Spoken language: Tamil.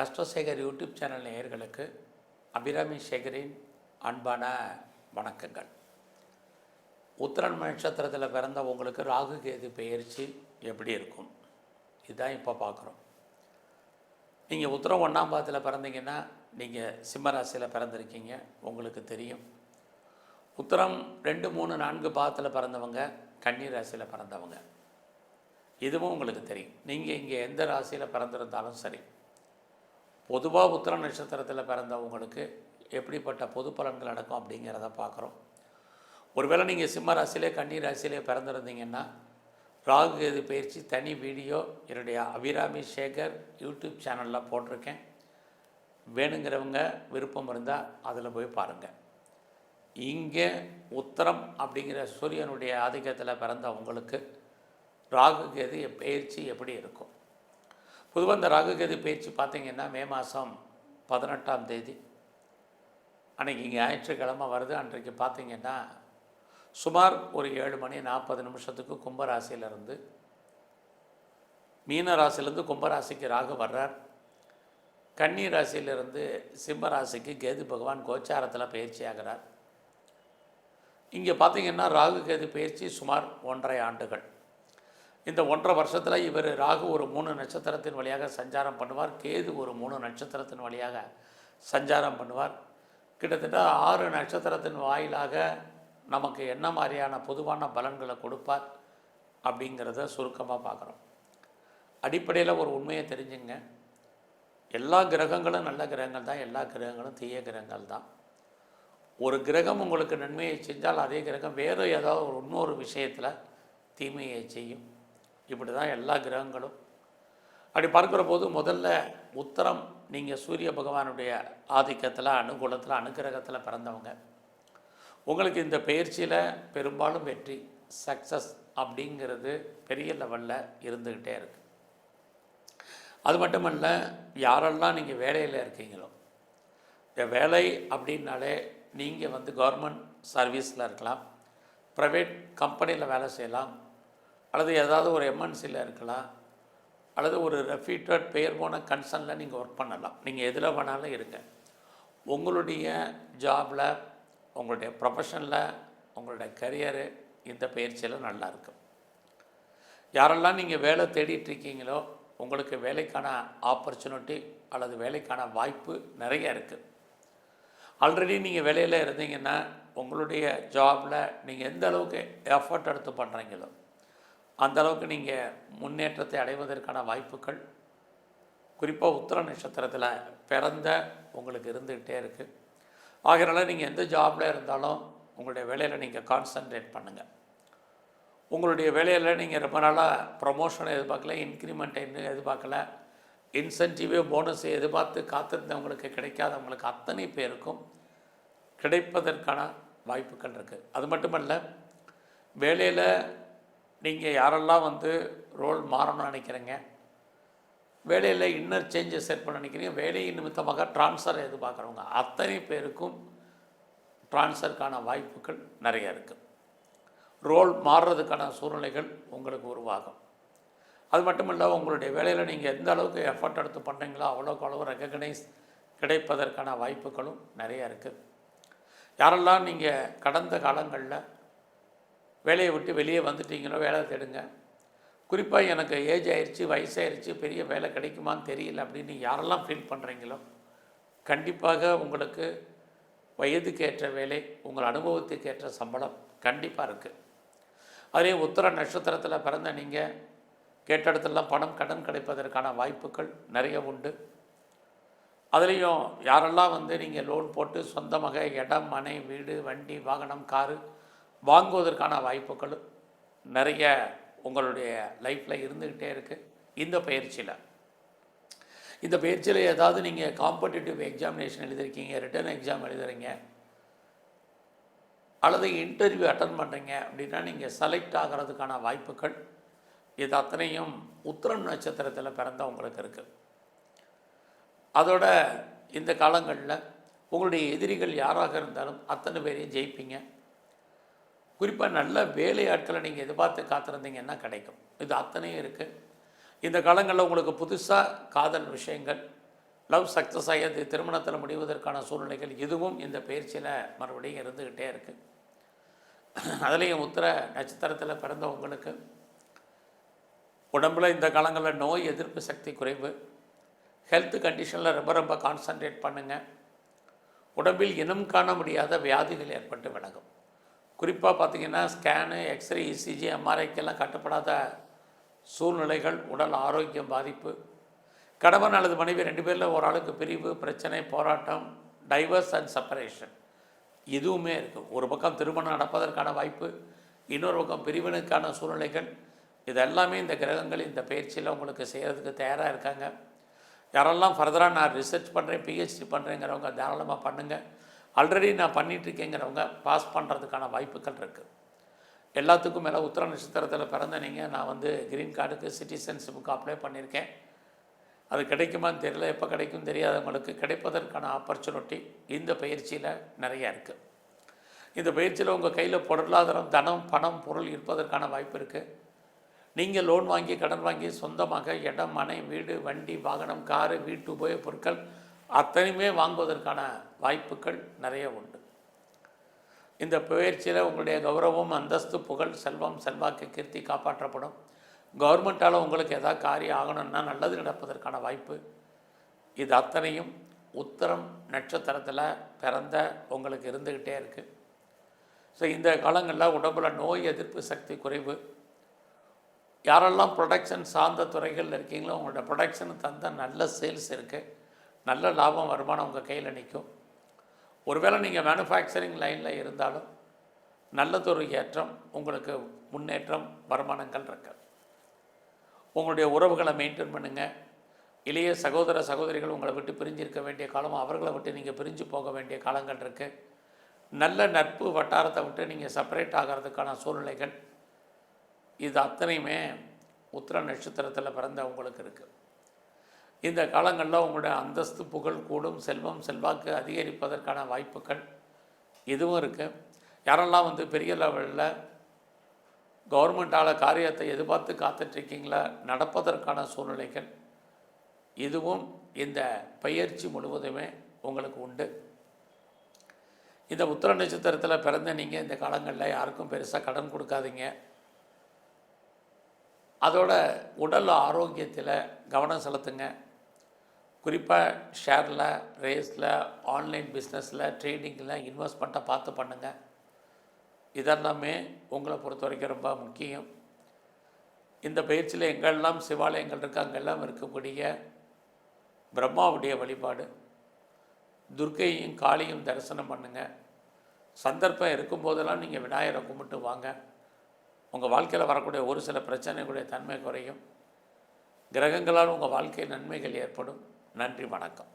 அஸ்ட்ரோசேகர் யூடியூப் சேனல் நேயர்களுக்கு அபிராமி சேகரின் அன்பான வணக்கங்கள். உத்திரன் நட்சத்திரத்தில் பிறந்த உங்களுக்கு ராகு கேது பெயர்ச்சி எப்படி இருக்கும்? இதுதான் இப்போ பார்க்குறோம் நீங்கள் உத்திரம் ஒன்றாம் பாதத்தில் பிறந்தீங்கன்னா நீங்கள் சிம்மராசியில் பிறந்திருக்கீங்க உங்களுக்கு தெரியும். உத்திரம் ரெண்டு மூணு நான்கு பாதத்தில் பிறந்தவங்க கன்னி ராசியில் பிறந்தவங்க. இதுவும் உங்களுக்கு தெரியும். நீங்கள் இங்கே எந்த ராசியில் பிறந்திருந்தாலும் சரி. பொதுவாக உத்திர நட்சத்திரத்தில் பிறந்தவங்களுக்கு எப்படிப்பட்ட பொது பலன்கள் நடக்கும் அப்படிங்கிறத பார்க்குறோம். ஒருவேளை நீங்கள் சிம்ம ராசியிலே கன்னி ராசியிலே பிறந்திருந்தீங்கன்னா ராகு கேது பயிற்சி தனி வீடியோ என்னுடைய அபிராமி சேகர் யூடியூப் சேனலில் போட்டிருக்கேன். வேணுங்கிறவங்க விருப்பம் இருந்தால் அதில் போய் பாருங்கள் இங்கே உத்தரம் அப்படிங்கிற சூரியனுடைய ஆதிக்கத்தில் பிறந்தவங்களுக்கு ராகு கேது பயிற்சி எப்படி இருக்கும்? பொதுவாக இந்த ராகு கேது பயிற்சி பார்த்தீங்கன்னா மே மாதம் பதினெட்டாம் தேதி. அன்றைக்கி இங்கே ஞாயிற்றுக்கிழமை வருது. அன்றைக்கு பார்த்தீங்கன்னா சுமார் ஒரு ஏழு மணி நாற்பது நிமிஷத்துக்கு கும்பராசியிலிருந்து மீன ராசியிலேருந்து கும்பராசிக்கு ராகு வர்றார். கன்னி ராசியிலிருந்து சிம்ம ராசிக்கு கேது பகவான் கோச்சாரத்தில் பயிற்சி ஆகிறார். இங்கே பார்த்தீங்கன்னா ராகு கேது பயிற்சி சுமார் ஒன்றரை ஆண்டுகள். இந்த ஒன்றரை வருஷத்தில் இவர் ராகு ஒரு மூணு நட்சத்திரத்தின் வழியாக சஞ்சாரம் பண்ணுவார். கேது ஒரு மூணு நட்சத்திரத்தின் வழியாக சஞ்சாரம் பண்ணுவார். கிட்டத்தட்ட ஆறு நட்சத்திரத்தின் வாயிலாக நமக்கு என்ன மாதிரியான பொதுவான பலன்களை கொடுப்பார் அப்படிங்கிறத சுருக்கமாக பார்க்குறோம். அடிப்படையில் ஒரு உண்மையை தெரிஞ்சுங்க. எல்லா கிரகங்களும் நல்ல கிரகங்கள் தான் எல்லா கிரகங்களும் தீய கிரகங்கள் தான். ஒரு கிரகம் உங்களுக்கு நன்மையை செஞ்சால் அதே கிரகம் வேறு ஏதாவது ஒரு இன்னொரு விஷயத்தில் தீமையை செய்யும். இப்படி தான் எல்லா கிரகங்களும். அப்படி பார்க்குற போது முதல்ல உத்தரம் நீங்கள் சூரிய பகவானுடைய ஆதிக்கத்தில் அனுகூலத்தில் அனுகிரகத்தில் பிறந்தவங்க. உங்களுக்கு இந்த பயிற்சியில் பெரும்பாலும் வெற்றி சக்ஸஸ் அப்படிங்கிறது பெரிய லெவலில் இருந்துக்கிட்டே இருக்குது அது மட்டுமல்ல யாரெல்லாம் நீங்கள் வேலையில் இருக்கீங்களோ இந்த வேலை அப்படின்னாலே நீங்கள் வந்து கவர்மெண்ட் சர்வீஸில் இருக்கலாம் ப்ரைவேட் கம்பெனியில் வேலை செய்யலாம் அல்லது ஏதாவது ஒரு எம்என்சியில் இருக்கலாம். அல்லது ஒரு ரெஃப்யூட்டட் பெயர் போன கன்சர்னில் நீங்கள் ஒர்க் பண்ணலாம். நீங்கள் எதில் வேணாலும் இருங்க. உங்களுடைய ஜாபில் உங்களுடைய ப்ரொஃபஷனில் உங்களுடைய கரியரு இந்த பயிற்சியில் நல்லா இருக்கும். யாரெல்லாம் நீங்கள் வேலை தேடிட்டுருக்கீங்களோ உங்களுக்கு வேலைக்கான ஆப்பர்ச்சுனிட்டி அல்லது வேலைக்கான வாய்ப்பு நிறைய இருக்குது ஆல்ரெடி நீங்கள் வேலையில் இருந்தீங்கன்னா உங்களுடைய ஜாபில் நீங்கள் எந்த அளவுக்கு எஃபர்ட் எடுத்து பண்ணுறீங்களோ அந்த அளவுக்கு நீங்கள் முன்னேற்றத்தை அடைவதற்கான வாய்ப்புகள் குறிப்பாக உத்திர நட்சத்திரத்தில் பிறந்த உங்களுக்கு இருந்துக்கிட்டே இருக்குது ஆகிறனால நீங்கள் எந்த ஜாபில் இருந்தாலும் உங்களுடைய வேலையில் நீங்கள் கான்சன்ட்ரேட் பண்ணுங்கள் உங்களுடைய வேலையில் நீங்கள் ரொம்ப நாளாக ப்ரொமோஷனை எதிர்பார்க்கல இன்க்ரிமெண்ட் இன்னும் எதிர்பார்க்கல இன்சென்டிவ் போனஸ் எதிர்பார்த்து காத்திருந்தவங்களுக்கு கிடைக்காதவங்களுக்கு அத்தனை பேருக்கும் கிடைப்பதற்கான வாய்ப்புகள் இருக்குது அது மட்டுமல்ல வேலையில் நீங்கள் யாரெல்லாம் வந்து ரோல் மாறணும்னு நினைக்கிறீங்க? வேலையில் இன்னர் சேஞ்சஸ் ஏற்பட நினைக்கிறீங்க? வேலை நிமித்தமாக ட்ரான்ஸ்ஃபர் எதிர்பார்க்குறவங்க. அத்தனை பேருக்கும் ட்ரான்ஸ்ஃபருக்கான வாய்ப்புகள் நிறைய இருக்குது ரோல் மாறுறதுக்கான சூழ்நிலைகள் உங்களுக்கு உருவாகும். அது மட்டும் இல்லை உங்களுடைய வேலையில் நீங்கள் எந்த அளவுக்கு எஃபர்ட் எடுத்து பண்ணுறீங்களோ அவ்வளோக்கு அவ்வளோ ரெக்கக்னைஸ் கிடைப்பதற்கான வாய்ப்புகளும் நிறைய இருக்குது யாரெல்லாம் நீங்கள் கடந்த காலங்களில் வேலையை விட்டு வெளியே வந்துட்டீங்களோ வேலை தேடுங்க. குறிப்பாக எனக்கு ஏஜ் ஆயிடுச்சு வயசாயிருச்சு பெரிய வேலை கிடைக்குமான்னு தெரியல அப்படின்னு யாரெல்லாம் ஃபீல் பண்ணுறீங்களோ கண்டிப்பாக உங்களுக்கு வயதுக்கேற்ற வேலை உங்கள் அனுபவத்துக்கேற்ற சம்பளம் கண்டிப்பாக இருக்குது அதே உத்தர நட்சத்திரத்தில் பிறந்த நீங்கள் கேட்ட இடத்துலலாம் பணம் கடன் கிடைப்பதற்கான வாய்ப்புகள் நிறைய உண்டு. அதுலேயும் யாரெல்லாம் வந்து நீங்கள் லோன் போட்டு சொந்தமாக இடம் மனை வீடு வண்டி வாகனம் காரு வாங்குவதற்கான வாய்ப்புகள் நிறைய உங்களுடைய லைஃப்பில் இருந்துக்கிட்டே இருக்குது இந்த பயிற்சியில். இந்த பயிற்சியில் ஏதாவது நீங்கள் காம்படிட்டிவ் எக்ஸாமினேஷன் எழுதிருக்கீங்க ரிட்டர்ன் எக்ஸாம் எழுதுறீங்க அல்லது இன்டர்வியூ அட்டன் பண்ணுறீங்க அப்படின்னா நீங்கள் செலக்ட் ஆகிறதுக்கான வாய்ப்புகள் இது அத்தனையும் உத்திரம் நட்சத்திரத்தில் பிறந்த உங்களுக்கு இருக்குது அதோட இந்த காலங்களில் உங்களுடைய எதிரிகள் யாராக இருந்தாலும் அத்தனை பேரையும் ஜெயிப்பீங்க. குறிப்பாக நல்ல வேலையாட்களை நீங்கள் எதிர்பார்த்து காத்திருந்தீங்கன்னா கிடைக்கும். இது அத்தனையும் இருக்குது இந்த காலங்களில் உங்களுக்கு புதுசாக காதல் விஷயங்கள் லவ் சக்ஸஸ் ஆகியது திருமணத்தில் முடிவதற்கான சூழ்நிலைகள் இதுவும் இந்த பயிற்சியில் மறுபடியும் இருந்துக்கிட்டே இருக்குது அதுலேயும் உத்திர நட்சத்திரத்தில் பிறந்தவங்களுக்கு உடம்பில் இந்த காலங்களில் நோய் எதிர்ப்பு சக்தி குறைவு. ஹெல்த் கண்டிஷனில் ரொம்ப ரொம்ப கான்சன்ட்ரேட் பண்ணுங்கள் உடம்பில் இனம் காண முடியாத வியாதிகள் ஏற்பட்டு விலகும். குறிப்பாக பார்த்திங்கன்னா ஸ்கேனு எக்ஸ்ரே இசிஜி எம்ஆர்ஐக்கெல்லாம் கட்டப்படாத சூழ்நிலைகள் உடல் ஆரோக்கியம் பாதிப்பு. கணவன் அல்லது மனைவி ரெண்டு பேரில் ஒரு ஆளுக்கு பிரிவு பிரச்சனை போராட்டம் டைவர்ஸ் அண்ட் செப்பரேஷன் இதுவுமே இருக்குது ஒரு பக்கம் திருமணம் நடப்பதற்கான வாய்ப்பு இன்னொரு பக்கம் பிரிவினுக்கான சூழ்நிலைகள். இதெல்லாமே இந்த கிரகங்கள் இந்த பயிற்சியில் உங்களுக்கு செய்கிறதுக்கு தயாராக இருக்காங்க. யாரெல்லாம் ஃபர்தராக நான் ரிசர்ச் பண்ணுறேன் பிஹெச்டி பண்ணுறேங்கிறவங்க தாராளமாக பண்ணுங்கள் ஆல்ரெடி நான் பண்ணிகிட்ருக்கேங்கிறவங்க பாஸ் பண்ணுறதுக்கான வாய்ப்புகள் இருக்குது எல்லாத்துக்கும் மேலே உத்தர நட்சத்திரத்தில் பிறந்த நீங்கள் நான் வந்து க்ரீன் கார்டுக்கு சிட்டிசன்ஷிப்புக்கு அப்ளை பண்ணியிருக்கேன். அது கிடைக்குமான்னு தெரியல எப்போ கிடைக்கும் தெரியாதவங்களுக்கு கிடைப்பதற்கான ஆப்பர்ச்சுனிட்டி இந்த பயிற்சியில் நிறையா இருக்குது இந்த பயிற்சியில் உங்கள் கையில் பொருளாதாரம் தனம் பணம் பொருள் இருப்பதற்கான வாய்ப்பு இருக்குது நீங்கள் லோன் வாங்கி கடன் வாங்கி சொந்தமாக இடம் மனை வீடு வண்டி வாகனம் காரு வீட்டு உபயோகப் பொருட்கள் அத்தனையுமே வாங்குவதற்கான வாய்ப்புகள் நிறைய உண்டு. இந்த பயிற்சியில் உங்களுடைய கௌரவம் அந்தஸ்து புகழ் செல்வம் செல்வாக்கு கீர்த்தி காப்பாற்றப்படும். கவர்மெண்ட்டால் உங்களுக்கு எதாவது காரியம் ஆகணும்னா நல்லது நடப்பதற்கான வாய்ப்பு. இது அத்தனையும் உத்தரம் நட்சத்திரத்தில் பிறந்த உங்களுக்கு இருந்துக்கிட்டே இருக்குது ஸோ இந்த காலங்களில் உடம்பில் நோய் எதிர்ப்பு சக்தி குறைவு. யாரெல்லாம் ப்ரொடக்ஷன் சார்ந்த துறைகளில் இருக்கீங்களோ உங்களோட ப்ரொடக்ஷன் தந்த நல்ல சேல்ஸ் இருக்குது நல்ல லாபம் வருமானம் உங்கள் கையில் நிற்கும் ஒருவேளை நீங்கள் மேனுஃபேக்சரிங் லைனில் இருந்தாலும் நல்லதொரு ஏற்றம் உங்களுக்கு முன்னேற்றம் வருமானங்கள் இருக்கு உங்களுடைய உறவுகளை மெயின்டைன் பண்ணுங்கள் இளைய சகோதர சகோதரிகள் உங்களை விட்டு பிரிஞ்சிருக்க வேண்டிய காலம் அவர்களை விட்டு நீங்கள் பிரிஞ்சு போக வேண்டிய காலங்கள் இருக்குது நல்ல நட்பு வட்டாரத்தை விட்டு நீங்கள் செப்பரேட் ஆகிறதுக்கான சூழ்நிலைகள். இது அத்தனையுமே உத்திர நட்சத்திரத்தில் பிறந்த உங்களுக்கு இருக்குது இந்த காலங்களில் உங்களுடைய அந்தஸ்து புகழ் கூடும் செல்வம் செல்வாக்கு அதிகரிப்பதற்கான வாய்ப்புகள் இதுவும் இருக்குது யாரெல்லாம் வந்து பெரிய லெவலில் கவர்மெண்டால் காரியத்தை எதிர்பார்த்து காத்துட்ருக்கீங்களா? நடப்பதற்கான சூழ்நிலைகள் இதுவும் இந்த பயிற்சி முழுவதுமே உங்களுக்கு உண்டு. இந்த உத்திர நட்சத்திரத்தில் பிறந்த நீங்கள் இந்த காலங்களில் யாருக்கும் பெருசாக கடன் கொடுக்காதீங்க. அதோட உடல் ஆரோக்கியத்தில் கவனம் செலுத்துங்க. குறிப்பாக ஷேரில் ரேஸில் ஆன்லைன் பிஸ்னஸில் ட்ரேடிங்கில் இன்வெஸ்ட்மெண்ட்டை பார்த்து பண்ணுங்கள் இதெல்லாமே உங்களை பொறுத்த வரைக்கும் ரொம்ப முக்கியம். இந்த பயிற்சியில் எங்கெல்லாம் சிவாலயங்கள் இருக்குது அங்கெல்லாம் இருக்கக்கூடிய பிரம்மாவுடைய வழிபாடு. துர்க்கையும் காளியும் தரிசனம் பண்ணுங்கள் சந்தர்ப்பம் இருக்கும்போதெல்லாம் நீங்கள் விநாயகரை கும்பிட்டு வாங்க. உங்கள் வாழ்க்கையில் வரக்கூடிய ஒரு சில பிரச்சனைகளுடைய தன்மை குறையும். கிரகங்களால் உங்கள் வாழ்க்கை நன்மைகள் ஏற்படும். நன்றி வணக்கம்.